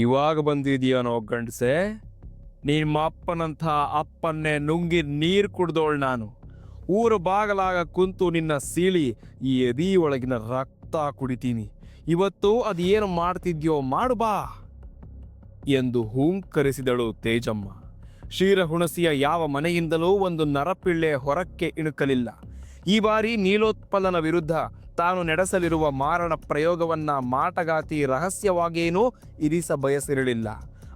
ಇವಾಗ ಬಂದಿದೀಯನೋ ಗಂಡಸೆ? ನಿಮ್ಮ ಅಪ್ಪನಂಥ ಅಪ್ಪನ್ನೇ ನುಂಗಿ ನೀರು ಕುಡ್ದೋಳ್ ನಾನು. ಊರು ಬಾಗಲಾಗ ಕುಂತು ನಿನ್ನ ಸೀಳಿ ಈ ಎದಿ ಒಳಗಿನ ರಕ್ತ ಕುಡಿತೀನಿ. ಇವತ್ತು ಅದೇನು ಮಾಡ್ತಿದ್ಯೋ ಮಾಡು ಬಾ ಎಂದು ಹೂಂಕರಿಸಿದಳು ತೇಜಮ್ಮ. ಕ್ಷೀರಹುಣಸಿಯ ಯಾವ ಮನೆಯಿಂದಲೂ ಒಂದು ನರಪಿಳ್ಳೆ ಹೊರಕ್ಕೆ ಇಣುಕಲಿಲ್ಲ. ಈ ಬಾರಿ ನೀಲೋತ್ಪಲನ ವಿರುದ್ಧ ತಾನು ನಡೆಸಲಿರುವ ಮಾರಣ ಪ್ರಯೋಗವನ್ನ ಮಾಟಗಾತಿ ರಹಸ್ಯವಾಗಿಯೇನೂ ಇರಿಸ ಬಯಸಿರಲಿಲ್ಲ.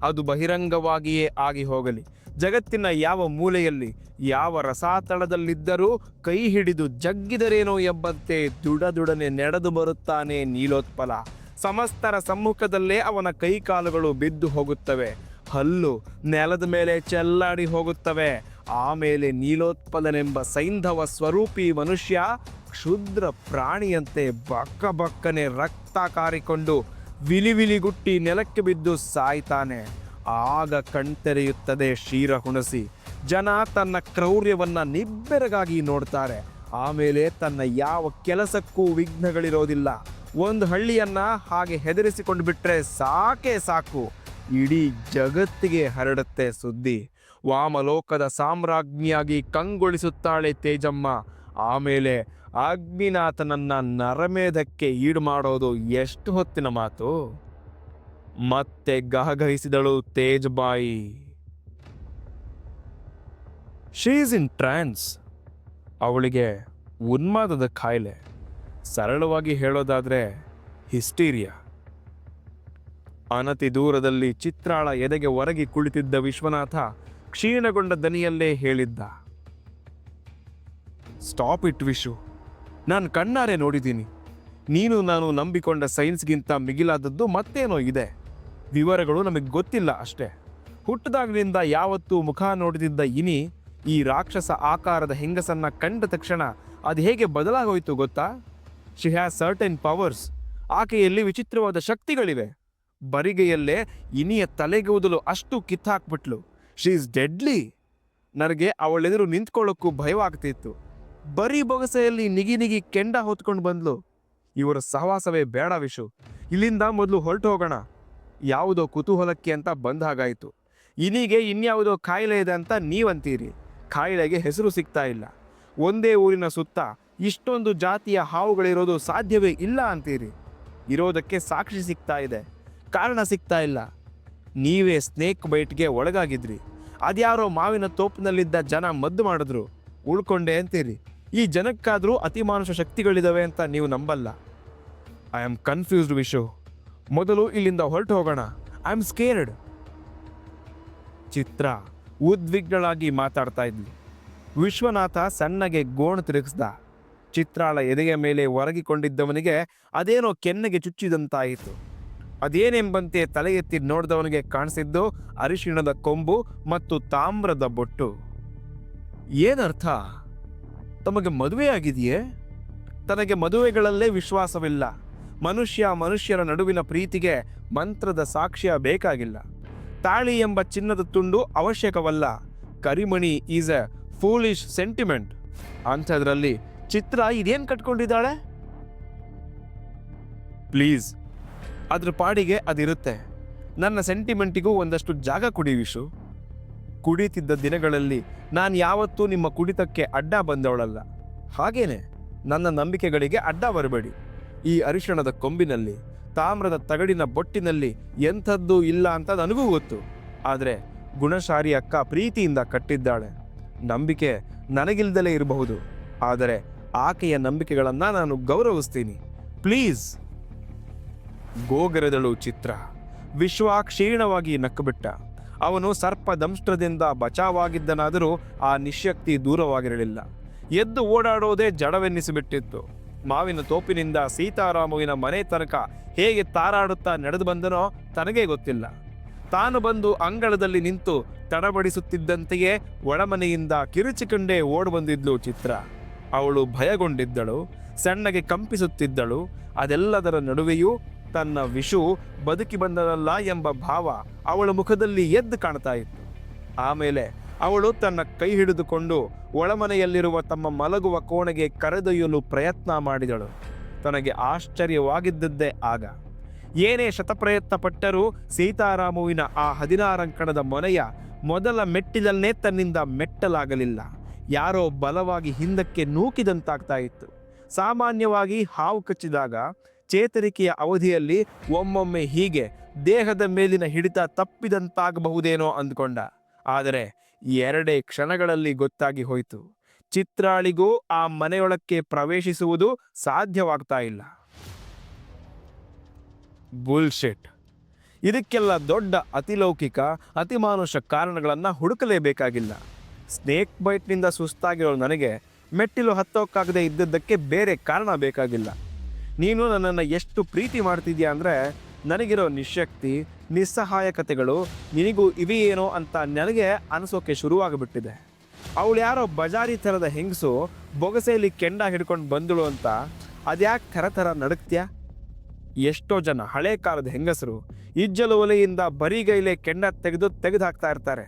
ಅದು ಬಹಿರಂಗವಾಗಿಯೇ ಆಗಿ ಹೋಗಲಿ. ಜಗತ್ತಿನ ಯಾವ ಮೂಲೆಯಲ್ಲಿ, ಯಾವ ರಸಾತಳದಲ್ಲಿದ್ದರೂ ಕೈ ಹಿಡಿದು ಜಗ್ಗಿದರೇನೋ ಎಂಬಂತೆ ದುಡದುಡನೆ ನಡೆದು ಬರುತ್ತಾನೆ ನೀಲೋತ್ಪಲ. ಸಮಸ್ತರ ಸಮ್ಮುಖದಲ್ಲೇ ಅವನ ಕೈಕಾಲುಗಳು ಬಿದ್ದು ಹೋಗುತ್ತವೆ. ಹಲ್ಲು ನೆಲದ ಮೇಲೆ ಚೆಲ್ಲಾಡಿ ಹೋಗುತ್ತವೆ. ಆಮೇಲೆ ನೀಲೋತ್ಪಲನೆಂಬ ಸೈಂಧವ ಸ್ವರೂಪಿ ಮನುಷ್ಯ ಕ್ಷುದ್ರ ಪ್ರಾಣಿಯಂತೆ ಬಕ್ಕ ಬಕ್ಕನೆ ರಕ್ತ ಕಾರಿಕೊಂಡು ವಿಲಿವಿಲಿಗುಟ್ಟಿ ನೆಲಕ್ಕೆ ಬಿದ್ದು ಸಾಯ್ತಾನೆ. ಆಗ ಕಣ್ತೆರೆಯುತ್ತದೆ ಶೀರ ಹುಣಸಿ. ಜನ ತನ್ನ ಕ್ರೌರ್ಯವನ್ನ ನಿಬ್ಬೆರಗಾಗಿ ನೋಡ್ತಾರೆ. ಆಮೇಲೆ ತನ್ನ ಯಾವ ಕೆಲಸಕ್ಕೂ ವಿಘ್ನಗಳಿರೋದಿಲ್ಲ. ಒಂದು ಹಳ್ಳಿಯನ್ನ ಹಾಗೆ ಹೆದರಿಸಿಕೊಂಡು ಬಿಟ್ಟರೆ ಸಾಕೇ ಸಾಕು. ಇಡೀ ಜಗತ್ತಿಗೆ ಹರಡುತ್ತೆ ಸುದ್ದಿ. ವಾಮಲೋಕದ ಸಾಮ್ರಾಜ್ಞಿಯಾಗಿ ಕಂಗೊಳಿಸುತ್ತಾಳೆ ತೇಜಮ್ಮ. ಆಮೇಲೆ ಅಗ್ನಿನಾಥನನ್ನ ನರಮೇಧಕ್ಕೆ ಈಡು ಮಾಡೋದು ಎಷ್ಟು ಹೊತ್ತಿನ ಮಾತು? ಮತ್ತೆ ಗಹಗಹಿಸಿದಳು ತೇಜ್ಬಾಯಿ. ಶೀಸ್ ಇನ್ ಟ್ರಾನ್ಸ್ ಅವಳಿಗೆ ಉನ್ಮಾದದ ಕಾಯಿಲೆ ಸರಳವಾಗಿ ಹೇಳೋದಾದರೆ ಹಿಸ್ಟೀರಿಯಾ. ಅನತಿ ದೂರದಲ್ಲಿ ಚಿತ್ರಾಳ ಎದೆಗೆ ಒರಗಿ ಕುಳಿತಿದ್ದ ವಿಶ್ವನಾಥ ಕ್ಷೀಣಗೊಂಡ ದನಿಯಲ್ಲೇ ಹೇಳಿದ್ದ. ಸ್ಟಾಪ್ ಇಟ್ ವಿಶು ನಾನು ಕಣ್ಣಾರೆ ನೋಡಿದ್ದೀನಿ. ನೀನು ನಾನು ನಂಬಿಕೊಂಡ ಸೈನ್ಸ್ಗಿಂತ ಮಿಗಿಲಾದದ್ದು ಮತ್ತೇನೋ ಇದೆ. ವಿವರಗಳು ನಮಗೆ ಗೊತ್ತಿಲ್ಲ ಅಷ್ಟೇ. ಹುಟ್ಟದಾಗಲಿಂದ ಯಾವತ್ತೂ ಮುಖ ನೋಡಿದಿದ್ದ ಇನಿ, ಈ ರಾಕ್ಷಸ ಆಕಾರದ ಹೆಂಗಸನ್ನ ಕಂಡ ತಕ್ಷಣ ಅದು ಹೇಗೆ ಬದಲಾಗೋಯ್ತು ಗೊತ್ತಾ? ಶಿ ಹ್ಯಾಸ್ ಸರ್ಟನ್ ಪವರ್ಸ್ ಆಕೆಯಲ್ಲಿ ವಿಚಿತ್ರವಾದ ಶಕ್ತಿಗಳಿವೆ. ಬರಿಗೆಯಲ್ಲೇ ಇನಿಯ ತಲೆಗೆ ಓದಲು ಅಷ್ಟು ಕಿತ್ತಾಕ್ಬಿಟ್ಲು. ಶಿ ಇಸ್ ಡೆಡ್ಲಿ ನನಗೆ ಅವಳೆದುರು ನಿಂತ್ಕೊಳ್ಳೋಕ್ಕೂ ಭಯವಾಗ್ತಿತ್ತು. ಬರೀ ಬೊಗಸೆಯಲ್ಲಿ ನಿಗಿ ನಿಗಿ ಕೆಂಡ ಹೊತ್ಕೊಂಡು ಬಂದ್ಲು. ಇವರ ಸಹವಾಸವೇ ಬೇಡ ವಿಶು. ಇಲ್ಲಿಂದ ಮೊದಲು ಹೊರಟು ಹೋಗೋಣ. ಯಾವುದೋ ಕುತೂಹಲಕ್ಕೆ ಅಂತ ಬಂದ ಹಾಗಾಯಿತು. ಇನಿಗೆ ಇನ್ಯಾವುದೋ ಕಾಯಿಲೆ ಇದೆ ಅಂತ ನೀವಂತೀರಿ. ಕಾಯಿಲೆಗೆ ಹೆಸರು ಸಿಗ್ತಾ ಇಲ್ಲ. ಒಂದೇ ಊರಿನ ಸುತ್ತ ಇಷ್ಟೊಂದು ಜಾತಿಯ ಹಾವುಗಳಿರೋದು ಸಾಧ್ಯವೇ ಇಲ್ಲ ಅಂತೀರಿ. ಇರೋದಕ್ಕೆ ಸಾಕ್ಷಿ ಸಿಗ್ತಾ ಇದೆ. ಕಾರಣ ಸಿಗ್ತಾ ಇಲ್ಲ. ನೀವೇ ಸ್ನೇಕ್ ಬೈಟ್ಗೆ ಒಳಗಾಗಿದ್ರಿ. ಅದ್ಯಾರೋ ಮಾವಿನ ತೋಪಿನಲ್ಲಿದ್ದ ಜನ ಮದ್ದು ಮಾಡಿದ್ರು. ಉಳ್ಕೊಂಡೆ ಅಂತೀರಿ. ಈ ಜನಕ್ಕಾದರೂ ಅತಿಮಾನುಷ ಶಕ್ತಿಗಳಿದಾವೆ ಅಂತ ನೀವು ನಂಬಲ್ಲ. ಐ ಆಮ್ ಕನ್ಫ್ಯೂಸ್ಡ್ ವಿಶು ಮೊದಲು ಇಲ್ಲಿಂದ ಹೊರಟು ಹೋಗೋಣ. ಐ ಆಮ್ ಸ್ಕೇರ್ಡ್ ಚಿತ್ರ, ಉದ್ವಿಗ್ನಳಾಗಿ ಮಾತಾಡ್ತಾ ಇದ್ವಿ ವಿಶ್ವನಾಥ ಸಣ್ಣಗೆ ಗೋಣು ತಿರುಗಿಸ್ದ. ಚಿತ್ರಾಳ ಎದೆಯ ಮೇಲೆ ಒರಗಿಕೊಂಡಿದ್ದವನಿಗೆ ಅದೇನೋ ಕೆನ್ನೆಗೆ ಚುಚ್ಚಿದಂತಾಯಿತು. ಅದೇನೆಂಬಂತೆ ತಲೆ ಎತ್ತಿ ನೋಡಿದವನಿಗೆ ಕಾಣಿಸಿದ್ದು ಅರಿಶಿಣದ ಕೊಂಬು ಮತ್ತು ತಾಮ್ರದ ಬೊಟ್ಟು. ಏನರ್ಥ? ತಮಗೆ ಮದುವೆ ಆಗಿದೆಯೇ ತನಗೆ ಮದುವೆಗಳಲ್ಲೇ ವಿಶ್ವಾಸವಿಲ್ಲ. ಮನುಷ್ಯ ಮನುಷ್ಯರ ನಡುವಿನ ಪ್ರೀತಿಗೆ ಮಂತ್ರದ ಸಾಕ್ಷ್ಯ ಬೇಕಾಗಿಲ್ಲ. ತಾಳಿ ಎಂಬ ಚಿನ್ನದ ತುಂಡು ಅವಶ್ಯಕವಲ್ಲ. ಕರಿಮಣಿ ಈಸ್ ಎ ಫೂಲಿಶ್ ಸೆಂಟಿಮೆಂಟ್ ಅಂಥದ್ರಲ್ಲಿ ಚಿತ್ರ ಇದೇನು ಕಟ್ಕೊಂಡಿದ್ದಾಳೆ? ಪ್ಲೀಸ್ ಅದ್ರ ಪಾಡಿಗೆ ಅದಿರುತ್ತೆ. ನನ್ನ ಸೆಂಟಿಮೆಂಟಿಗೂ ಒಂದಷ್ಟು ಜಾಗ ಕೊಡಿ ವಿಶು. ಕುಡಿತಿದ್ದ ದಿನಗಳಲ್ಲಿ ನಾನು ಯಾವತ್ತೂ ನಿಮ್ಮ ಕುಡಿತಕ್ಕೆ ಅಡ್ಡ ಬಂದವಳಲ್ಲ. ಹಾಗೇನೆ ನನ್ನ ನಂಬಿಕೆಗಳಿಗೆ ಅಡ್ಡ ಬರಬೇಡಿ. ಈ ಅರಿಶಿಣದ ಕೊಂಬಿನಲ್ಲಿ, ತಾಮ್ರದ ತಗಡಿನ ಬೊಟ್ಟಿನಲ್ಲಿ ಎಂಥದ್ದು ಇಲ್ಲ ಅಂತ ನನಗೂ ಗೊತ್ತು. ಆದರೆ ಗುಣಶಾರಿ ಅಕ್ಕ ಪ್ರೀತಿಯಿಂದ ಕಟ್ಟಿದ್ದಾಳೆ. ನಂಬಿಕೆ ನನಗಿಲ್ದಲೇ ಇರಬಹುದು. ಆದರೆ ಆಕೆಯ ನಂಬಿಕೆಗಳನ್ನು ನಾನು ಗೌರವಿಸ್ತೀನಿ. ಪ್ಲೀಸ್. ಗೋಗರೆದಳು ಚಿತ್ರ. ವಿಶ್ವ ಕ್ಷೀಣವಾಗಿ ನಕ್ಕುಬಿಟ್ಟ. ಅವನು ಸರ್ಪ ದಂಷ್ಟ್ರದಿಂದ ಬಚಾವಾಗಿದ್ದನಾದರೂ ಆ ನಿಶ್ಯಕ್ತಿ ದೂರವಾಗಿರಲಿಲ್ಲ. ಎದ್ದು ಓಡಾಡೋದೇ ಜಡವೆನ್ನಿಸಿಬಿಟ್ಟಿತ್ತು. ಮಾವಿನ ತೋಪಿನಿಂದ ಸೀತಾರಾಮುವಿನ ಮನೆ ತನಕ ಹೇಗೆ ತಾರಾಡುತ್ತಾ ನಡೆದು ಬಂದನೋ ತನಗೇ ಗೊತ್ತಿಲ್ಲ. ತಾನು ಬಂದು ಅಂಗಳದಲ್ಲಿ ನಿಂತು ತಡಬಡಿಸುತ್ತಿದ್ದಂತೆಯೇ ಒಳಮನೆಯಿಂದ ಕಿರುಚಿಕೊಂಡೇ ಓಡಿ ಬಂದಿದ್ಲು ಚಿತ್ರ. ಅವಳು ಭಯಗೊಂಡಿದ್ದಳು, ಸಣ್ಣಗೆ ಕಂಪಿಸುತ್ತಿದ್ದಳು, ಅದೆಲ್ಲದರ ನಡುವೆಯೂ ತನ್ನ ವಿಷು ಬದುಕಿ ಬಂದನಲ್ಲ ಎಂಬ ಭಾವ ಅವಳ ಮುಖದಲ್ಲಿ ಎದ್ದು ಕಾಣ್ತಾ ಇತ್ತು. ಆಮೇಲೆ ಅವಳು ತನ್ನ ಕೈ ಹಿಡಿದುಕೊಂಡು ಒಳಮನೆಯಲ್ಲಿರುವ ತಮ್ಮ ಮಲಗುವ ಕೋಣೆಗೆ ಕರೆದೊಯ್ಯಲು ಪ್ರಯತ್ನ ಮಾಡಿದಳು. ತನಗೆ ಆಶ್ಚರ್ಯವಾಗಿದ್ದದ್ದೇ ಆಗ. ಏನೇ ಶತಪ್ರಯತ್ನ ಪಟ್ಟರೂ ಸೀತಾರಾಮುವಿನ ಆ ಹದಿನಾರಂಕಣದ ಮೊನೆಯ ಮೊದಲ ಮೆಟ್ಟಿಲನ್ನೇ ತನ್ನಿಂದ ಮೆಟ್ಟಲಾಗಲಿಲ್ಲ. ಯಾರೋ ಬಲವಾಗಿ ಹಿಂದಕ್ಕೆ ನೂಕಿದಂತಾಗ್ತಾ ಇತ್ತು. ಸಾಮಾನ್ಯವಾಗಿ ಹಾವು ಕಚ್ಚಿದಾಗ ಚೇತರಿಕೆಯ ಅವಧಿಯಲ್ಲಿ ಒಮ್ಮೊಮ್ಮೆ ಹೀಗೆ ದೇಹದ ಮೇಲಿನ ಹಿಡಿತ ತಪ್ಪಿದಂತಾಗಬಹುದೇನೋ ಅಂದ್ಕೊಂಡ. ಆದರೆ ಎರಡೇ ಕ್ಷಣಗಳಲ್ಲಿ ಗೊತ್ತಾಗಿ ಹೋಯಿತು. ಚಿತ್ರಾಳಿಗೂ ಆ ಮನೆಯೊಳಕ್ಕೆ ಪ್ರವೇಶಿಸುವುದು ಸಾಧ್ಯವಾಗ್ತಾ ಇಲ್ಲ. ಬುಲ್ಶೆಟ್. ಇದಕ್ಕೆಲ್ಲ ದೊಡ್ಡ ಅತಿಲೌಕಿಕ, ಅತಿಮಾನುಷ ಕಾರಣಗಳನ್ನು ಹುಡುಕಲೇಬೇಕಾಗಿಲ್ಲ. ಸ್ನೇಕ್ ಬೈಟ್ನಿಂದ ಸುಸ್ತಾಗಿರೋ ನನಗೆ ಮೆಟ್ಟಿಲು ಹತ್ತೋಕ್ಕಾಗದೆ ಇದ್ದದ್ದಕ್ಕೆ ಬೇರೆ ಕಾರಣ ಬೇಕಾಗಿಲ್ಲ. ನೀನು ನನ್ನನ್ನು ಎಷ್ಟು ಪ್ರೀತಿ ಮಾಡ್ತಿದ್ಯಾ ಅಂದರೆ ನನಗಿರೋ ನಿಶಕ್ತಿ, ನಿಸ್ಸಹಾಯಕತೆಗಳು ನಿನಗೂ ಇವೆಯೇನೋ ಅಂತ ನನಗೆ ಅನಿಸೋಕೆ ಶುರುವಾಗಿಬಿಟ್ಟಿದೆ. ಅವಳು ಯಾರೋ ಬಜಾರಿ ಥರದ ಹೆಂಗಸು ಬೊಗಸೆಯಲ್ಲಿ ಕೆಂಡ ಹಿಡ್ಕೊಂಡು ಬಂದಳು ಅಂತ ಅದ್ಯಾಕೆ ಥರ ಥರ ನಡಕ್ತ್ಯಾ? ಎಷ್ಟೋ ಜನ ಹಳೆ ಕಾಲದ ಹೆಂಗಸರು ಇಜ್ಜಲು ಒಲೆಯಿಂದ ಬರಿಗೈಲೆ ಕೆಂಡ ತೆಗೆದು ತೆಗೆದು ಹಾಕ್ತಾ ಇರ್ತಾರೆ.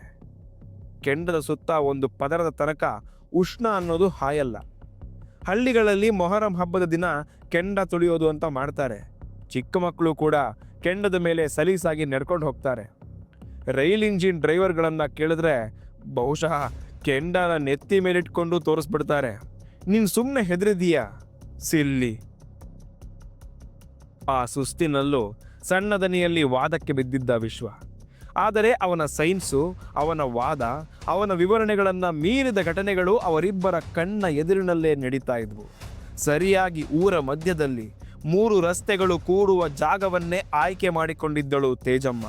ಕೆಂಡದ ಸುತ್ತ ಒಂದು ಪದರದ ತನಕ ಉಷ್ಣ ಅನ್ನೋದು ಹಾಯಲ್ಲ. ಹಳ್ಳಿಗಳಲ್ಲಿ ಮೊಹರಂ ಹಬ್ಬದ ದಿನ ಕೆಂಡ ತುಳಿಯೋದು ಅಂತ ಮಾಡ್ತಾರೆ. ಚಿಕ್ಕ ಮಕ್ಕಳು ಕೂಡ ಕೆಂಡದ ಮೇಲೆ ಸಲೀಸಾಗಿ ನಡ್ಕೊಂಡು ಹೋಗ್ತಾರೆ. ರೈಲ್ ಇಂಜಿನ್ ಡ್ರೈವರ್ಗಳನ್ನು ಕೇಳಿದ್ರೆ ಬಹುಶಃ ಕೆಂಡನ ನೆತ್ತಿ ಮೇಲಿಟ್ಕೊಂಡು ತೋರಿಸ್ಬಿಡ್ತಾರೆ. ನೀನು ಸುಮ್ಮನೆ ಹೆದರಿದೀಯಾ? ಸಿಲ್ಲಿ. ಆ ಸುಸ್ತಿನಲ್ಲೂ ಸಣ್ಣದನಿಯಲ್ಲಿ ವಾದಕ್ಕೆ ಬಿದ್ದಿದ್ದ ವಿಶ್ವ. ಆದರೆ ಅವನ ಸೈನ್ಸು, ಅವನ ವಾದ, ಅವನ ವಿವರಣೆಗಳನ್ನು ಮೀರಿದ ಘಟನೆಗಳು ಅವರಿಬ್ಬರ ಕಣ್ಣ ಎದುರಿನಲ್ಲೇ ನಡೀತಾ ಇದ್ವು. ಸರಿಯಾಗಿ ಊರ ಮಧ್ಯದಲ್ಲಿ ಮೂರು ರಸ್ತೆಗಳು ಕೂಡುವ ಜಾಗವನ್ನೇ ಆಯ್ಕೆ ಮಾಡಿಕೊಂಡಿದ್ದಳು ತೇಜಮ್ಮ.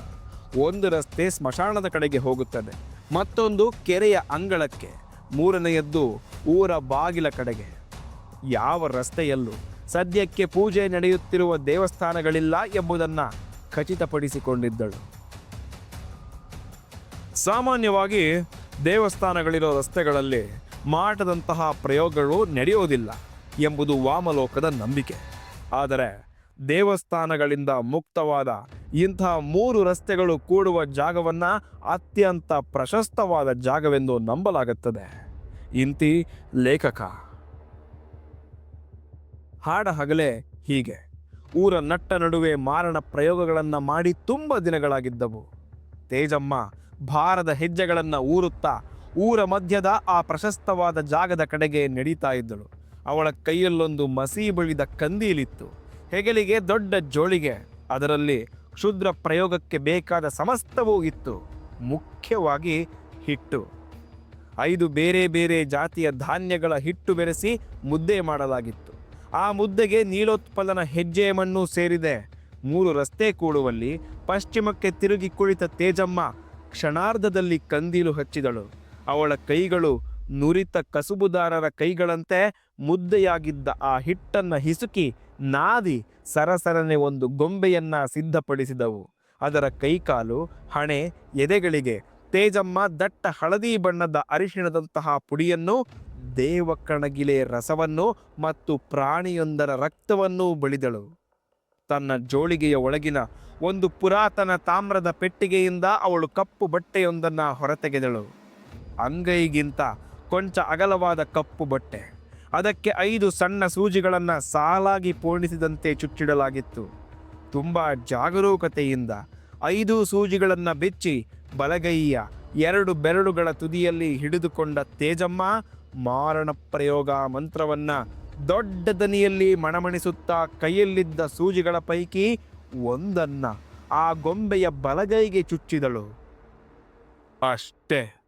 ಒಂದು ರಸ್ತೆ ಸ್ಮಶಾನದ ಕಡೆಗೆ ಹೋಗುತ್ತದೆ, ಮತ್ತೊಂದು ಕೆರೆಯ ಅಂಗಳಕ್ಕೆ, ಮೂರನೆಯದ್ದು ಊರ ಬಾಗಿಲ ಕಡೆಗೆ. ಯಾವ ರಸ್ತೆಯಲ್ಲೂ ಸದ್ಯಕ್ಕೆ ಪೂಜೆ ನಡೆಯುತ್ತಿರುವ ದೇವಸ್ಥಾನಗಳಿಲ್ಲ ಎಂಬುದನ್ನು ಖಚಿತಪಡಿಸಿಕೊಂಡಿದ್ದಳು. ಸಾಮಾನ್ಯವಾಗಿ ದೇವಸ್ಥಾನಗಳಿರೋ ರಸ್ತೆಗಳಲ್ಲಿ ಮಾಟದಂತಹ ಪ್ರಯೋಗಗಳು ನಡೆಯೋದಿಲ್ಲ ಎಂಬುದು ವಾಮಲೋಕದ ನಂಬಿಕೆ. ಆದರೆ ದೇವಸ್ಥಾನಗಳಿಂದ ಮುಕ್ತವಾದ ಇಂತಹ ಮೂರು ರಸ್ತೆಗಳು ಕೂಡುವ ಜಾಗವನ್ನು ಅತ್ಯಂತ ಪ್ರಶಸ್ತವಾದ ಜಾಗವೆಂದು ನಂಬಲಾಗುತ್ತದೆ. ಇಂತಿ ಲೇಖಕ. ಹಾಡ ಹಗಲೇ ಹೀಗೆ. ಊರ ನಟ್ಟ ನಡುವೆ ಮಾರಣ ಪ್ರಯೋಗಗಳನ್ನು ಮಾಡಿ ತುಂಬ ದಿನಗಳಾಗಿದ್ದವು. ತೇಜಮ್ಮ ಭಾರದ ಹೆಜ್ಜೆಗಳನ್ನು ಊರುತ್ತಾ ಊರ ಮಧ್ಯದ ಆ ಪ್ರಶಸ್ತವಾದ ಜಾಗದ ಕಡೆಗೆ ನಡೀತಾ ಇದ್ದಳು. ಅವಳ ಕೈಯಲ್ಲೊಂದು ಮಸಿ ಬಳಿದ ಕಂದೀಲಿತ್ತು. ಹೆಗಲಿಗೆ ದೊಡ್ಡ ಜೋಳಿಗೆ, ಅದರಲ್ಲಿ ಕ್ಷುದ್ರ ಪ್ರಯೋಗಕ್ಕೆ ಬೇಕಾದ ಸಮಸ್ತವೂ ಇತ್ತು. ಮುಖ್ಯವಾಗಿ ಹಿಟ್ಟು. ಐದು ಬೇರೆ ಬೇರೆ ಜಾತಿಯ ಧಾನ್ಯಗಳ ಹಿಟ್ಟು ಬೆರೆಸಿ ಮುದ್ದೆ ಮಾಡಲಾಗಿತ್ತು. ಆ ಮುದ್ದೆಗೆ ನೀಲೋತ್ಪಲನ ಹೆಜ್ಜೆ ಮಣ್ಣು ಸೇರಿದೆ. ಮೂರು ರಸ್ತೆ ಕೂಡುವಲ್ಲಿ ಪಶ್ಚಿಮಕ್ಕೆ ತಿರುಗಿ ಕುಳಿತ ತೇಜಮ್ಮ ಕ್ಷಣಾರ್ಧದಲ್ಲಿ ಕಂದೀಲು ಹಚ್ಚಿದಳು. ಅವಳ ಕೈಗಳು ನುರಿತ ಕಸುಬುದಾರರ ಕೈಗಳಂತೆ ಮುದ್ದೆಯಾಗಿದ್ದ ಆ ಹಿಟ್ಟನ್ನು ಹಿಸುಕಿ ನಾದಿ ಸರಸರನೆ ಒಂದು ಗೊಂಬೆಯನ್ನ ಸಿದ್ಧಪಡಿಸಿದವು. ಅದರ ಕೈಕಾಲು, ಹಣೆ, ಎದೆಗಳಿಗೆ, ತೇಜಮ್ಮ ದಟ್ಟ ಹಳದಿ ಬಣ್ಣದ ಅರಿಶಿಣದಂತಹ ಪುಡಿಯನ್ನು, ದೇವಕಣಗಿಲೆ ರಸವನ್ನು ಮತ್ತು ಪ್ರಾಣಿಯೊಂದರ ರಕ್ತವನ್ನೂ ಬಳಿದಳು. ತನ್ನ ಜೋಳಿಗೆಯ ಒಳಗಿನ ಒಂದು ಪುರಾತನ ತಾಮ್ರದ ಪೆಟ್ಟಿಗೆಯಿಂದ ಅವಳು ಕಪ್ಪು ಬಟ್ಟೆಯೊಂದನ್ನ ಹೊರತೆಗೆದಳು. ಅಂಗೈಗಿಂತ ಕೊಂಚ ಅಗಲವಾದ ಕಪ್ಪು ಬಟ್ಟೆ. ಅದಕ್ಕೆ ಐದು ಸಣ್ಣ ಸೂಜಿಗಳನ್ನು ಸಾಲಾಗಿ ಪೋಣಿಸಿದಂತೆ ಚುಚ್ಚಿಡಲಾಗಿತ್ತು. ತುಂಬ ಜಾಗರೂಕತೆಯಿಂದ ಐದು ಸೂಜಿಗಳನ್ನು ಬಿಚ್ಚಿ ಬಲಗೈಯ ಎರಡು ಬೆರಳುಗಳ ತುದಿಯಲ್ಲಿ ಹಿಡಿದುಕೊಂಡ ತೇಜಮ್ಮ ಮಾರಣ ಪ್ರಯೋಗ ಮಂತ್ರವನ್ನ ದೊಡ್ಡ ದನಿಯಲ್ಲಿ ಮಣಮಣಿಸುತ್ತಾ ಕೈಯಲ್ಲಿದ್ದ ಸೂಜಿಗಳ ಪೈಕಿ ಒಂದನ್ನ ಆ ಗೊಂಬೆಯ ಬಲಗೈಗೆ ಚುಚ್ಚಿದಳು. ಅಷ್ಟೇ.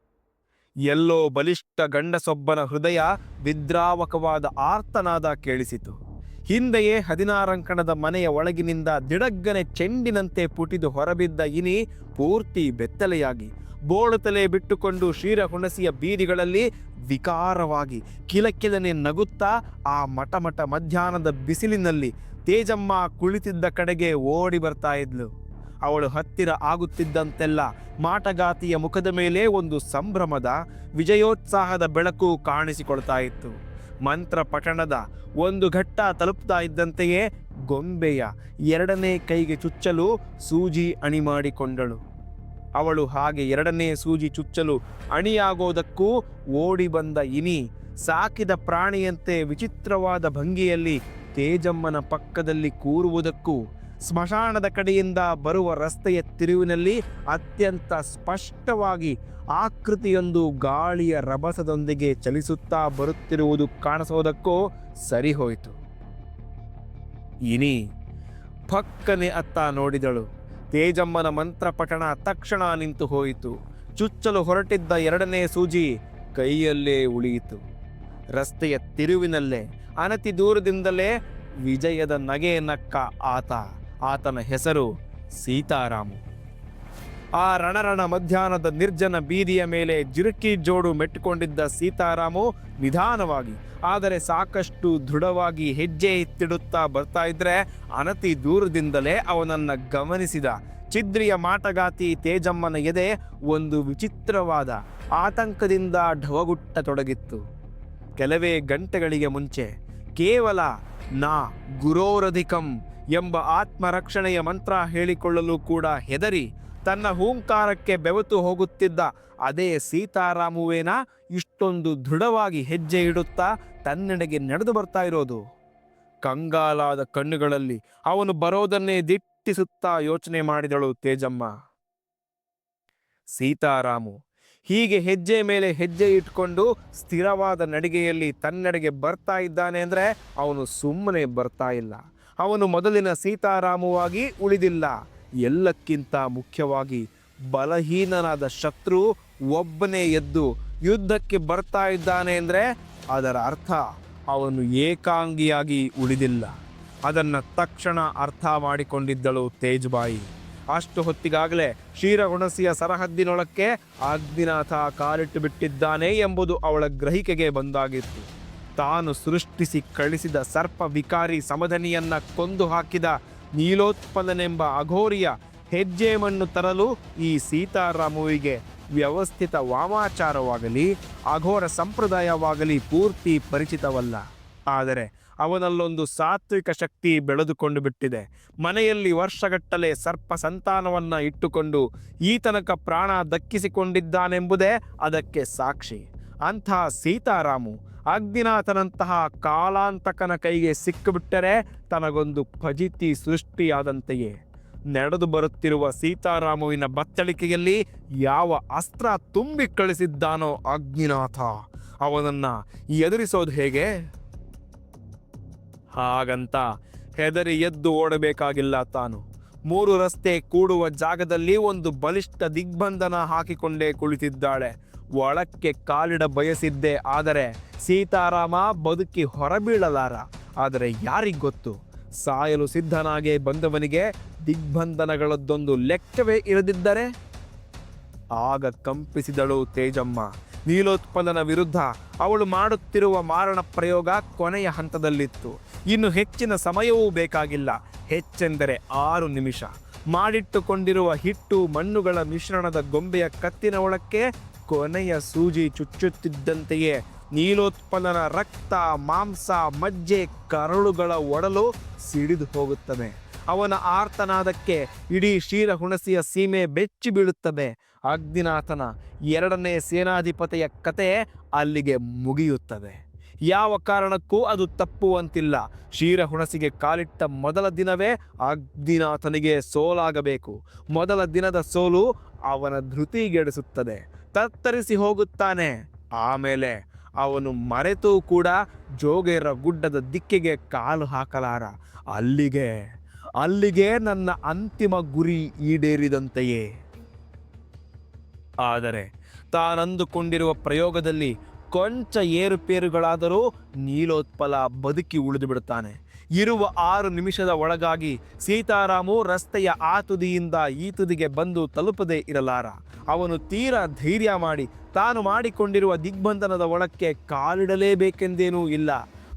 ಎಲ್ಲೋ ಬಲಿಷ್ಠ ಗಂಡಸೊಬ್ಬನ ಹೃದಯ ವಿದ್ರಾವಕವಾದ ಆರ್ತನಾದ ಕೇಳಿಸಿತು. ಹಿಂದೆಯೇ ಹದಿನಾರಂಕಣದ ಮನೆಯ ಒಳಗಿನಿಂದ ದಿಡಗ್ಗನೆ ಚೆಂಡಿನಂತೆ ಪುಟಿದು ಹೊರಬಿದ್ದ ಇನಿ ಪೂರ್ತಿ ಬೆತ್ತಲೆಯಾಗಿ. ಬೋಳುತಲೆ ಬಿಟ್ಟುಕೊಂಡು ಶೀರ ಹುಣಸಿಯ ಬೀದಿಗಳಲ್ಲಿ ವಿಕಾರವಾಗಿ ಕಿಲಕಿಲನೆ ನಗುತ್ತಾ ಆ ಮಟಮಟ ಮಧ್ಯಾಹ್ನದ ಬಿಸಿಲಿನಲ್ಲಿ ತೇಜಮ್ಮ ಕುಳಿತಿದ್ದ ಕಡೆಗೆ ಓಡಿ ಬರ್ತಾ ಇದ್ಲು. ಅವಳು ಹತ್ತಿರ ಆಗುತ್ತಿದ್ದಂತೆಲ್ಲ ಮಾಟಗಾತಿಯ ಮುಖದ ಮೇಲೆ ಒಂದು ಸಂಭ್ರಮದ ವಿಜಯೋತ್ಸಾಹದ ಬೆಳಕು ಕಾಣಿಸಿಕೊಳ್ತಾ ಇತ್ತು. ಮಂತ್ರ ಪಠಣದ ಒಂದು ಘಟ್ಟ ತಲುಪ್ತಾ ಇದ್ದಂತೆಯೇ ಗೊಂಬೆಯ ಎರಡನೇ ಕೈಗೆ ಚುಚ್ಚಲು ಸೂಜಿ ಅಣಿ ಮಾಡಿಕೊಂಡಳು. ಅವಳು ಹಾಗೆ ಎರಡನೇ ಸೂಜಿ ಚುಚ್ಚಲು ಅಣಿಯಾಗೋದಕ್ಕೂ ಓಡಿ ಬಂದ ಇನಿ ಸಾಕಿದ ಪ್ರಾಣಿಯಂತೆ ವಿಚಿತ್ರವಾದ ಭಂಗಿಯಲ್ಲಿ ತೇಜಮ್ಮನ ಪಕ್ಕದಲ್ಲಿ ಕೂರುವುದಕ್ಕೂ ಸ್ಮಶಾನದ ಕಡೆಯಿಂದ ಬರುವ ರಸ್ತೆಯ ತಿರುವಿನಲ್ಲಿ ಅತ್ಯಂತ ಸ್ಪಷ್ಟವಾಗಿ ಆಕೃತಿಯೊಂದು ಗಾಳಿಯ ರಭಸದೊಂದಿಗೆ ಚಲಿಸುತ್ತಾ ಬರುತ್ತಿರುವುದು ಕಾಣಿಸೋದಕ್ಕೂ ಸರಿಹೋಯಿತು. ಇನಿ ಪಕ್ಕನೆ ಅತ್ತ ನೋಡಿದಳು. ತೇಜಮ್ಮನ ಮಂತ್ರ ಪಠಣ ತಕ್ಷಣ ನಿಂತು ಹೋಯಿತು. ಚುಚ್ಚಲು ಹೊರಟಿದ್ದ ಎರಡನೇ ಸೂಜಿ ಕೈಯಲ್ಲೇ ಉಳಿಯಿತು. ರಸ್ತೆಯ ತಿರುವಿನಲ್ಲೇ ಅನತಿ ದೂರದಿಂದಲೇ ವಿಜಯದ ನಗೆ ನಕ್ಕ ಆತ. ಆತನ ಹೆಸರು ಸೀತಾರಾಮು. ಆ ರಣರಣ ಮಧ್ಯಾಹ್ನದ ನಿರ್ಜನ ಬೀದಿಯ ಮೇಲೆ ಜಿರುಕಿ ಜೋಡು ಮೆಟ್ಟುಕೊಂಡಿದ್ದ ಸೀತಾರಾಮು ನಿಧಾನವಾಗಿ, ಆದರೆ ಸಾಕಷ್ಟು ದೃಢವಾಗಿ ಹೆಜ್ಜೆ ಎತ್ತಿಡುತ್ತಾ ಬರ್ತಾ ಇದ್ರೆ ಅನತಿ ದೂರದಿಂದಲೇ ಅವನನ್ನ ಗಮನಿಸಿದ. ಚಿದ್ರಿಯ ಮಾಟಗಾತಿ ತೇಜಮ್ಮನ ಎದೆ ಒಂದು ವಿಚಿತ್ರವಾದ ಆತಂಕದಿಂದ ಢವಗುಟ್ಟ ತೊಡಗಿತ್ತು ಕೆಲವೇ ಗಂಟೆಗಳಿಗೆ ಮುಂಚೆ ಕೇವಲ ನಾ ಗುರೋರಧಿಕಂ ಎಂಬ ಆತ್ಮರಕ್ಷಣೆಯ ಮಂತ್ರ ಹೇಳಿಕೊಳ್ಳಲು ಕೂಡ ಹೆದರಿ ತನ್ನ ಹೂಂಕಾರಕ್ಕೆ ಬೆವತು ಹೋಗುತ್ತಿದ್ದ ಅದೇ ಸೀತಾರಾಮುವೇನ ಇಷ್ಟೊಂದು ದೃಢವಾಗಿ ಹೆಜ್ಜೆ ಇಡುತ್ತಾ ತನ್ನೆಡೆಗೆ ನಡೆದು ಬರ್ತಾ ಇರೋದು. ಕಂಗಾಲಾದ ಕಣ್ಣುಗಳಲ್ಲಿ ಅವನು ಬರೋದನ್ನೇ ದಿಟ್ಟಿಸುತ್ತಾ ಯೋಚನೆ ಮಾಡಿದಳು ತೇಜಮ್ಮ. ಸೀತಾರಾಮು ಹೀಗೆ ಹೆಜ್ಜೆ ಮೇಲೆ ಹೆಜ್ಜೆ ಇಟ್ಕೊಂಡು ಸ್ಥಿರವಾದ ನಡಿಗೆಯಲ್ಲಿ ತನ್ನೆಡೆಗೆ ಬರ್ತಾ ಇದ್ದಾನೆ ಅಂದ್ರೆ ಅವನು ಸುಮ್ಮನೆ ಬರ್ತಾ ಇಲ್ಲ. ಅವನು ಮೊದಲಿನ ಸೀತಾರಾಮವಾಗಿ ಉಳಿದಿಲ್ಲ. ಎಲ್ಲಕ್ಕಿಂತ ಮುಖ್ಯವಾಗಿ ಬಲಹೀನನಾದ ಶತ್ರು ಒಬ್ಬನೇ ಎದ್ದು ಯುದ್ಧಕ್ಕೆ ಬರ್ತಾ ಇದ್ದಾನೆ ಅಂದರೆ ಅದರ ಅರ್ಥ ಅವನು ಏಕಾಂಗಿಯಾಗಿ ಉಳಿದಿಲ್ಲ. ಅದನ್ನು ತಕ್ಷಣ ಅರ್ಥ ಮಾಡಿಕೊಂಡಿದ್ದಳು ತೇಜ್ಬಾಯಿ. ಅಷ್ಟು ಹೊತ್ತಿಗಾಗಲೇ ಕ್ಷೀರಗುಣಸಿಯ ಸರಹದ್ದಿನೊಳಕ್ಕೆ ಅಗ್ನಿನಾಥ ಕಾಲಿಟ್ಟು ಬಿಟ್ಟಿದ್ದಾನೆ ಎಂಬುದು ಅವಳ ಗ್ರಹಿಕೆಗೆ ಬಂದಾಗಿತ್ತು. ತಾನು ಸೃಷ್ಟಿಸಿ ಕಳಿಸಿದ ಸರ್ಪ ವಿಕಾರಿ ಸಮಧನಿಯನ್ನ ಕೊಂದು ಹಾಕಿದ ನೀಲೋತ್ಪಲನೆಂಬ ಅಘೋರಿಯ ಹೆಜ್ಜೆ ಮಣ್ಣು ತರಲು ಈ ಸೀತಾರಾಮುವಿಗೆ ವ್ಯವಸ್ಥಿತ ವಾಮಾಚಾರವಾಗಲಿ, ಅಘೋರ ಸಂಪ್ರದಾಯವಾಗಲಿ ಪೂರ್ತಿ ಪರಿಚಿತವಲ್ಲ. ಆದರೆ ಅವನಲ್ಲೊಂದು ಸಾತ್ವಿಕ ಶಕ್ತಿ ಬೆಳೆದುಕೊಂಡು ಬಿಟ್ಟಿದೆ. ಮನೆಯಲ್ಲಿ ವರ್ಷಗಟ್ಟಲೆ ಸರ್ಪ ಸಂತಾನವನ್ನ ಇಟ್ಟುಕೊಂಡು ಈ ತನಕ ಪ್ರಾಣ ದಕ್ಕಿಸಿಕೊಂಡಿದ್ದಾನೆಂಬುದೇ ಅದಕ್ಕೆ ಸಾಕ್ಷಿ. ಅಂಥ ಸೀತಾರಾಮು ಅಗ್ನಿನಾಥನಂತಹ ಕಾಲಾಂತಕನ ಕೈಗೆ ಸಿಕ್ಕಿಬಿಟ್ಟರೆ ತನಗೊಂದು ಫಜಿತಿ ಸೃಷ್ಟಿಯಾದಂತೆಯೇ. ನಡೆದು ಬರುತ್ತಿರುವ ಸೀತಾರಾಮುವಿನ ಬತ್ತಳಿಕೆಯಲ್ಲಿ ಯಾವ ಅಸ್ತ್ರ ತುಂಬಿ ಕಳಿಸಿದ್ದಾನೋ ಅಗ್ನಿನಾಥ, ಅವನನ್ನು ಎದುರಿಸೋದು ಹೇಗೆ? ಹಾಗಂತ ಹೆದರಿ ಎದ್ದು ಓಡಬೇಕಾಗಿಲ್ಲ ತಾನು. ಮೂರು ರಸ್ತೆ ಕೂಡುವ ಜಾಗದಲ್ಲಿ ಒಂದು ಬಲಿಷ್ಠ ದಿಗ್ಬಂಧನ ಹಾಕಿಕೊಂಡೇ ಕುಳಿತಿದ್ದಾಳೆ. ಒಳಕ್ಕೆ ಕಾಲಿಡ ಬಯಸಿದ್ದೆ, ಆದರೆ ಸೀತಾರಾಮ ಬದುಕಿ ಹೊರಬೀಳಲಾರ. ಆದರೆ ಯಾರಿಗೆ ಗೊತ್ತು? ಸಾಯಲು ಸಿದ್ಧನಾಗೆ ಬಂದವನಿಗೆ ದಿಗ್ಬಂಧನಗಳದ್ದೊಂದು ಲೆಕ್ಕವೇ ಇರದಿದ್ದರೆ? ಆಗ ಕಂಪಿಸಿದಳು ತೇಜಮ್ಮ. ನೀಲೋತ್ಪಲನ ವಿರುದ್ಧ ಅವಳು ಮಾಡುತ್ತಿರುವ ಮಾರಣ ಪ್ರಯೋಗ ಕೊನೆಯ ಹಂತದಲ್ಲಿತ್ತು. ಇನ್ನು ಹೆಚ್ಚಿನ ಸಮಯವೂ ಬೇಕಾಗಿಲ್ಲ. ಹೆಚ್ಚೆಂದರೆ ಆರು ನಿಮಿಷ. ಮಾಡಿಟ್ಟುಕೊಂಡಿರುವ ಹಿಟ್ಟು ಮಣ್ಣುಗಳ ಮಿಶ್ರಣದ ಗೊಂಬೆಯ ಕತ್ತಿನ ಒಳಕ್ಕೆ ಕೊನೆಯ ಸೂಜಿ ಚುಚ್ಚುತ್ತಿದ್ದಂತೆಯೇ ನೀಲೋತ್ಪಲನ ರಕ್ತ, ಮಾಂಸ, ಮಜ್ಜೆ, ಕರಳುಗಳ ಒಡಲು ಸಿಡಿದು ಹೋಗುತ್ತದೆ ಅವನ ಆರ್ತನಾದಕ್ಕೆ ಇಡೀ ಕ್ಷೀರ ಹುಣಸಿಯ ಸೀಮೆ ಬೆಚ್ಚಿ ಬೀಳುತ್ತದೆ ಅಗ್ನಿನಾಥನ ಎರಡನೇ ಸೇನಾಧಿಪತಿಯ ಕತೆ ಅಲ್ಲಿಗೆ ಮುಗಿಯುತ್ತದೆ. ಯಾವ ಕಾರಣಕ್ಕೂ ಅದು ತಪ್ಪುವಂತಿಲ್ಲ. ಕ್ಷೀರ ಹುಣಸಿಗೆ ಕಾಲಿಟ್ಟ ಮೊದಲ ದಿನವೇ ಅಗ್ನಿನಾಥನಿಗೆ ಸೋಲಾಗಬೇಕು. ಮೊದಲ ದಿನದ ಸೋಲು ಅವನ ಧೃತಿಗೆಡಿಸುತ್ತದೆ ತತ್ತರಿಸಿ ಹೋಗುತ್ತಾನೆ. ಆಮೇಲೆ ಅವನು ಮರೆತು ಕೂಡ ಜೋಗೇರ ಗುಡ್ಡದ ದಿಕ್ಕಿಗೆ ಕಾಲು ಹಾಕಲಾರ. ಅಲ್ಲಿಗೆ ಅಲ್ಲಿಗೆ ನನ್ನ ಅಂತಿಮ ಗುರಿ ಈಡೇರಿದಂತೆಯೇ. ಆದರೆ ತಾನಂದುಕೊಂಡಿರುವ ಪ್ರಯೋಗದಲ್ಲಿ ಕೊಂಚ ಏರುಪೇರುಗಳಾದರೂ ನೀಲೋತ್ಪಲ ಬದುಕಿ ಉಳಿದು ಬಿಡುತ್ತಾನೆ ಇರುವ ಆರು ನಿಮಿಷದ ಒಳಗಾಗಿ ಸೀತಾರಾಮು ರಸ್ತೆಯ ಆ ತುದಿಯಿಂದ ಈ ತುದಿಗೆ ಬಂದು ತಲುಪದೇ ಇರಲಾರ. ಅವನು ತೀರಾ ಧೈರ್ಯ ಮಾಡಿ ತಾನು ಮಾಡಿಕೊಂಡಿರುವ ದಿಗ್ಬಂಧನದ ಒಳಕ್ಕೆ ಕಾಲಿಡಲೇಬೇಕೆಂದೇನೂ ಇಲ್ಲ.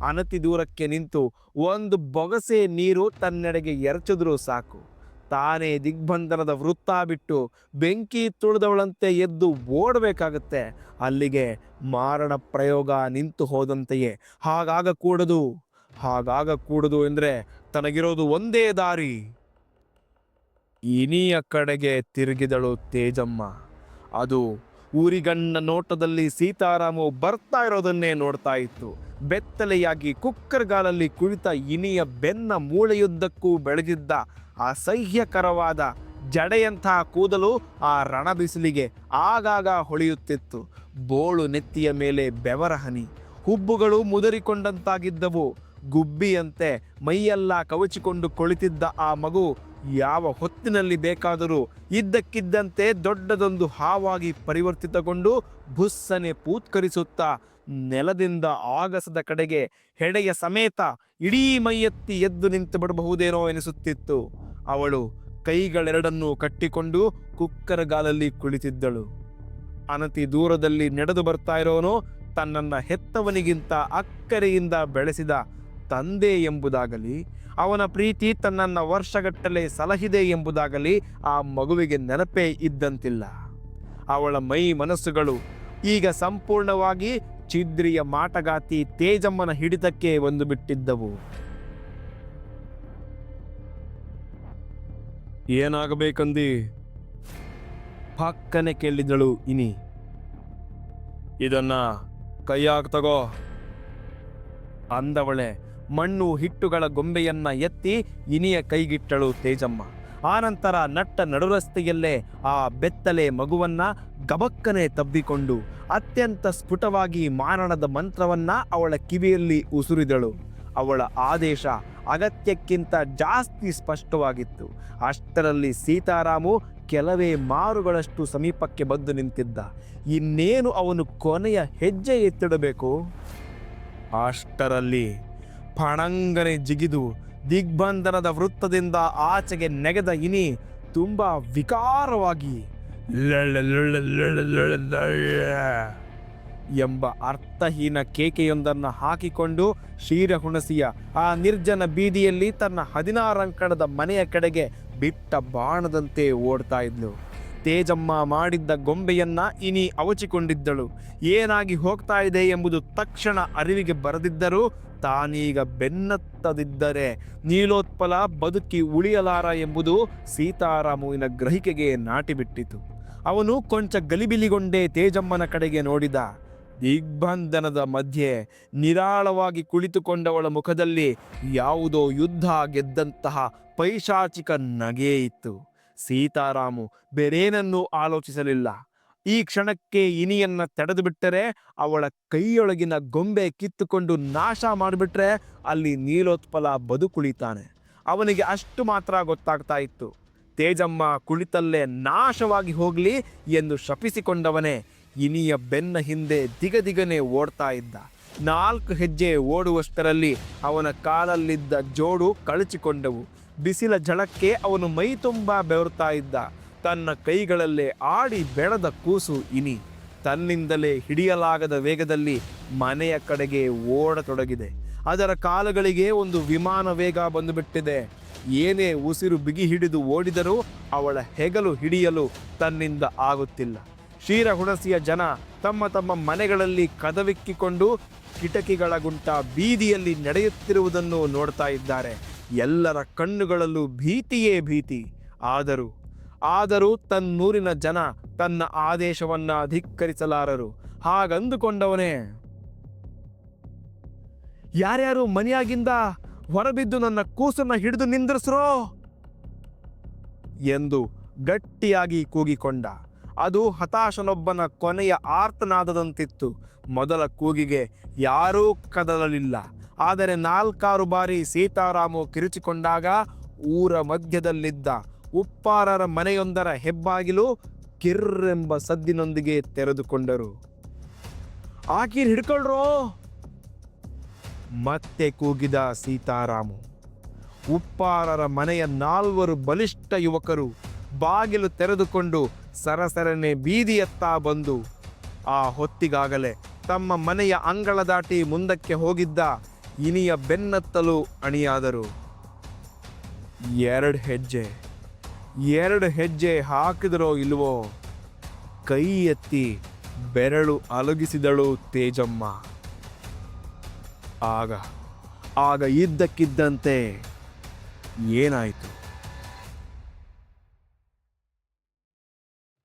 ಅನತಿ ದೂರಕ್ಕೆ ನಿಂತು ಒಂದು ಬೊಗಸೆ ನೀರು ತನ್ನೆಡೆಗೆ ಎರಚಿದ್ರೂ ಸಾಕು. ತಾನೇ ದಿಗ್ಬಂಧನದ ವೃತ್ತ ಬಿಟ್ಟು ಬೆಂಕಿ ತುಳಿದವಳಂತೆ ಎದ್ದು ಓಡಬೇಕಾಗತ್ತೆ. ಅಲ್ಲಿಗೆ ಮಾರಣ ಪ್ರಯೋಗ ನಿಂತು ಹೋದಂತೆಯೇ. ಹಾಗಾಗ ಕೂಡದು ಹಾಗಾಗ ಕೂಡದು ಎಂದ್ರೆ ತನಗಿರೋದು ಒಂದೇ ದಾರಿ. ಇನಿಯ ಕಡೆಗೆ ತಿರುಗಿದಳು ತೇಜಮ್ಮ. ಅದು ಊರಿಗಣ್ಣ ನೋಟದಲ್ಲಿ ಸೀತಾರಾಮು ಬರ್ತಾ ಇರೋದನ್ನೇ ನೋಡ್ತಾ ಇತ್ತು. ಬೆತ್ತಲೆಯಾಗಿ ಕುಕ್ಕರ್ಗಾಲಲ್ಲಿ ಕುಳಿತ ಇನಿಯ ಬೆನ್ನ ಮೂಳೆಯುದ್ದಕ್ಕೂ ಬೆಳೆದಿದ್ದ ಅಸಹ್ಯಕರವಾದ ಜಡೆಯಂತಹ ಕೂದಲು ಆ ರಣ ಬಿಸಿಲಿಗೆ ಆಗಾಗ ಹೊಳೆಯುತ್ತಿತ್ತು. ಬೋಳು ನೆತ್ತಿಯ ಮೇಲೆ ಬೆವರ ಹನಿ ಹುಬ್ಬುಗಳು ಮುದರಿಕೊಂಡಂತಾಗಿದ್ದವು. ಗುಬ್ಬಿಯಂತೆ ಮೈಯೆಲ್ಲ ಕವಚಿಕೊಂಡು ಕುಳಿತಿದ್ದ ಆ ಮಗು ಯಾವ ಹೊತ್ತಿನಲ್ಲಿ ಬೇಕಾದರೂ ಇದ್ದಕ್ಕಿದ್ದಂತೆ ದೊಡ್ಡದೊಂದು ಹಾವಾಗಿ ಪರಿವರ್ತಿತಗೊಂಡು ಭುಸ್ಸನೆ ಪೂತ್ಕರಿಸುತ್ತಾ ನೆಲದಿಂದ ಆಗಸದ ಕಡೆಗೆ ಹೆಡೆಯ ಸಮೇತ ಇಡೀ ಮೈಯೆತ್ತಿ ಎದ್ದು ನಿಂತು ಬಿಡಬಹುದೇನೋ ಎನಿಸುತ್ತಿತ್ತು. ಅವಳು ಕೈಗಳೆರಡನ್ನೂ ಕಟ್ಟಿಕೊಂಡು ಕುಕ್ಕರಗಾಲಲ್ಲಿ ಕುಳಿತಿದ್ದಳು. ಅನತಿ ದೂರದಲ್ಲಿ ನಡೆದು ಬರ್ತಾ ಇರೋನು ತನ್ನನ್ನ ಹೆತ್ತವನಿಗಿಂತ ಅಕ್ಕರೆಯಿಂದ ಬೆಳೆಸಿದ ತಂದೆ ಎಂಬುದಾಗಲಿ ಅವನ ಪ್ರೀತಿ ತನ್ನನ್ನ ವರ್ಷಗಟ್ಟಲೆ ಸಲಹಿದೆ ಎಂಬುದಾಗಲಿ ಆ ಮಗುವಿಗೆ ನೆನಪೇ ಇದ್ದಂತಿಲ್ಲ. ಅವಳ ಮೈ ಮನಸ್ಸುಗಳು ಈಗ ಸಂಪೂರ್ಣವಾಗಿ ಚಿದ್ರಿಯ ಮಾಟಗಾತಿ ತೇಜಮ್ಮನ ಹಿಡಿತಕ್ಕೆ ಒಂದು ಬಿಟ್ಟಿದ್ದವು ಏನಾಗಬೇಕಂದಿ? ಪಕ್ಕನೆ ಕೇಳಿದಳು ಇನಿ. ಇದನ್ನ ಕೈಯಾಗ ತಗೋ. ಅಂದವಳೆ ಮಣ್ಣು ಹಿಟ್ಟುಗಳ ಗೊಂಬೆಯನ್ನ ಎತ್ತಿ ಇನಿಯ ಕೈಗಿಟ್ಟಳು ತೇಜಮ್ಮ. ಆನಂತರ ನಟ್ಟ ನಡುರಸ್ತೆಯಲ್ಲೇ ಆ ಬೆತ್ತಲೆ ಮಗುವನ್ನ ಗಬಕ್ಕನೆ ತಬ್ಬಿಕೊಂಡು ಅತ್ಯಂತ ಸ್ಫುಟವಾಗಿ ಮಾರಣದ ಮಂತ್ರವನ್ನ ಅವಳ ಕಿವಿಯಲ್ಲಿ ಉಸುರಿದಳು. ಅವಳ ಆದೇಶ ಅಗತ್ಯಕ್ಕಿಂತ ಜಾಸ್ತಿ ಸ್ಪಷ್ಟವಾಗಿತ್ತು. ಅಷ್ಟರಲ್ಲಿ ಸೀತಾರಾಮು ಕೆಲವೇ ಮಾರುಗಳಷ್ಟು ಸಮೀಪಕ್ಕೆ ಬಂದು ನಿಂತಿದ್ದ. ಇನ್ನೇನು ಅವನು ಕೊನೆಯ ಹೆಜ್ಜೆ ಎತ್ತಿಡಬೇಕು? ಅಷ್ಟರಲ್ಲಿ ಫಣಂಗನೆ ಜಿಗಿದು ದಿಗ್ಬಂಧನದ ವೃತ್ತದಿಂದ ಆಚೆಗೆ ನೆಗೆದ ಇನಿ ತುಂಬಾ ವಿಕಾರವಾಗಿ ಎಂಬ ಅರ್ಥಹೀನ ಕೇಕೆಯೊಂದನ್ನು ಹಾಕಿಕೊಂಡು ಕ್ಷೀರಹುಣಸಿಯ ಆ ನಿರ್ಜನ ಬೀದಿಯಲ್ಲಿ ತನ್ನ ಹದಿನಾರಂಕಣದ ಮನೆಯ ಕಡೆಗೆ ಬಿಟ್ಟ ಬಾಣದಂತೆ ಓಡ್ತಾ ಇದ್ಲು. ತೇಜಮ್ಮ ಮಾಡಿದ್ದ ಗೊಂಬೆಯನ್ನ ಇನಿ ಅವಚಿಕೊಂಡಿದ್ದಳು. ಏನಾಗಿ ಹೋಗ್ತಾ ಇದೆ ಎಂಬುದು ತಕ್ಷಣ ಅರಿವಿಗೆ ಬರದಿದ್ದರೂ ತಾನೀಗ ಬೆನ್ನತ್ತದಿದ್ದರೆ ನೀಲೋತ್ಪಲ ಬದುಕಿ ಉಳಿಯಲಾರ ಎಂಬುದು ಸೀತಾರಾಮುವಿನ ಗ್ರಹಿಕೆಗೆ ನಾಟಿಬಿಟ್ಟಿತು. ಅವನು ಕೊಂಚ ಗಲಿಬಿಲಿಗೊಂಡೇ ತೇಜಮ್ಮನ ಕಡೆಗೆ ನೋಡಿದ. ದಿಗ್ಬಂಧನದ ಮಧ್ಯೆ ನಿರಾಳವಾಗಿ ಕುಳಿತುಕೊಂಡವಳ ಮುಖದಲ್ಲಿ ಯಾವುದೋ ಯುದ್ಧ ಗೆದ್ದಂತಹ ಪೈಶಾಚಿಕ ನಗೆ ಇತ್ತು ಸೀತಾರಾಮು ಬೇರೇನನ್ನೂ ಆಲೋಚಿಸಲಿಲ್ಲ. ಈ ಕ್ಷಣಕ್ಕೆ ಇನಿಯನ್ನ ತಡೆದು ಬಿಟ್ಟರೆ ಅವಳ ಕೈಯೊಳಗಿನ ಗೊಂಬೆ ಕಿತ್ತುಕೊಂಡು ನಾಶ ಮಾಡಿಬಿಟ್ರೆ ಅಲ್ಲಿ ನೀಲೋತ್ಪಲ ಬದುಕುಳಿತಾನೆ. ಅವನಿಗೆ ಅಷ್ಟು ಮಾತ್ರ ಗೊತ್ತಾಗ್ತಾ ಇತ್ತು. ತೇಜಮ್ಮ ಕುಳಿತಲ್ಲೇ ನಾಶವಾಗಿ ಹೋಗಲಿ ಎಂದು ಶಪಿಸಿಕೊಂಡವನೇ ಇನಿಯ ಬೆನ್ನ ಹಿಂದೆ ದಿಗದಿಗನೆ ಓಡ್ತಾ ಇದ್ದ. ನಾಲ್ಕು ಹೆಜ್ಜೆ ಓಡುವಷ್ಟರಲ್ಲಿ ಅವನ ಕಾಲಲ್ಲಿದ್ದ ಜೋಡು ಕಳಚಿಕೊಂಡವು. ಬಿಸಿಲ ಝಳಕ್ಕೆ ಅವನು ಮೈ ತುಂಬ ಬೆವರ್ತಾ ಇದ್ದ. ತನ್ನ ಕೈಗಳಲ್ಲೇ ಆಡಿ ಬೆಳೆದ ಕೂಸು ಇನಿ. ತನ್ನಿಂದಲೇ ಹಿಡಿಯಲಾಗದ ವೇಗದಲ್ಲಿ ಮನೆಯ ಕಡೆಗೆ ಓಡತೊಡಗಿದೆ. ಅದರ ಕಾಲುಗಳಿಗೆ ಒಂದು ವಿಮಾನ ವೇಗ ಬಂದುಬಿಟ್ಟಿದೆ. ಏನೇ ಉಸಿರು ಬಿಗಿ ಹಿಡಿದು ಓಡಿದರೂ ಅವಳ ಹೆಗಲು ಹಿಡಿಯಲು ತನ್ನಿಂದ ಆಗುತ್ತಿಲ್ಲ. ಕ್ಷೀರ ಹುಣಸಿಯ ಜನ ತಮ್ಮ ತಮ್ಮ ಮನೆಗಳಲ್ಲಿ ಕದವಿಕ್ಕಿಕೊಂಡು ಕಿಟಕಿಗಳ ಗುಂಟ ಬೀದಿಯಲ್ಲಿ ನಡೆಯುತ್ತಿರುವುದನ್ನು ನೋಡ್ತಾ ಇದ್ದಾರೆ. ಎಲ್ಲರ ಕಣ್ಣುಗಳಲ್ಲೂ ಭೀತಿಯೇ ಭೀತಿ. ಆದರೂ ಆದರೂ ತನ್ನೂರಿನ ಜನ ತನ್ನ ಆದೇಶವನ್ನ ಅಧಿಕರಿಸಲಾರರು. ಹಾಗಂದುಕೊಂಡವನೇ. ಯಾರ್ಯಾರು ಮನೆಯಾಗಿಂದ ಹೊರಬಿದ್ದು ನನ್ನ ಕೂಸನ್ನ ಹಿಡಿದು ನಿಂದ್ರಿಸ್ರೋ? ಎಂದು ಗಟ್ಟಿಯಾಗಿ ಕೂಗಿಕೊಂಡ. ಅದು ಹತಾಶನೊಬ್ಬನ ಕೊನೆಯ ಆರ್ತನಾದದಂತಿತ್ತು. ಮೊದಲ ಕೂಗಿಗೆ ಯಾರೂ ಕದಲಲಿಲ್ಲ. ಆದರೆ ನಾಲ್ಕಾರು ಬಾರಿ ಸೀತಾರಾಮು ಕಿರುಚಿಕೊಂಡಾಗ ಊರ ಮಧ್ಯದಲ್ಲಿದ್ದ ಉಪ್ಪಾರರ ಮನೆಯೊಂದರ ಹೆಬ್ಬಾಗಿಲು ಕಿರ್ರೆಂಬ ಸದ್ದಿನೊಂದಿಗೆ ತೆರೆದುಕೊಂಡರು. ಆಕೀರ್ ಹಿಡ್ಕೊಳ್ರೋ? ಮತ್ತೆ ಕೂಗಿದ ಸೀತಾರಾಮು. ಉಪ್ಪಾರರ ಮನೆಯ ನಾಲ್ವರು ಬಲಿಷ್ಠ ಯುವಕರು ಬಾಗಿಲು ತೆರೆದುಕೊಂಡು ಸರಸರನೆ ಬೀದಿಯತ್ತ ಬಂದು, ಆ ಹೊತ್ತಿಗಾಗಲೇ ತಮ್ಮ ಮನೆಯ ಅಂಗಳ ದಾಟಿ ಮುಂದಕ್ಕೆ ಹೋಗಿದ್ದ ಇನಿಯ ಬೆನ್ನತ್ತಲು ಅಣಿಯಾದರು. ಎರಡು ಹೆಜ್ಜೆ ಎರಡು ಹೆಜ್ಜೆ ಹಾಕಿದರೋ ಇಲ್ವೋ? ಕೈ ಎತ್ತಿ ಬೆರಳು ಅಲುಗಿಸಿದಳು ತೇಜಮ್ಮ. ಆಗ ಆಗ ಇದ್ದಕ್ಕಿದ್ದಂತೆ ಏನಾಯಿತು?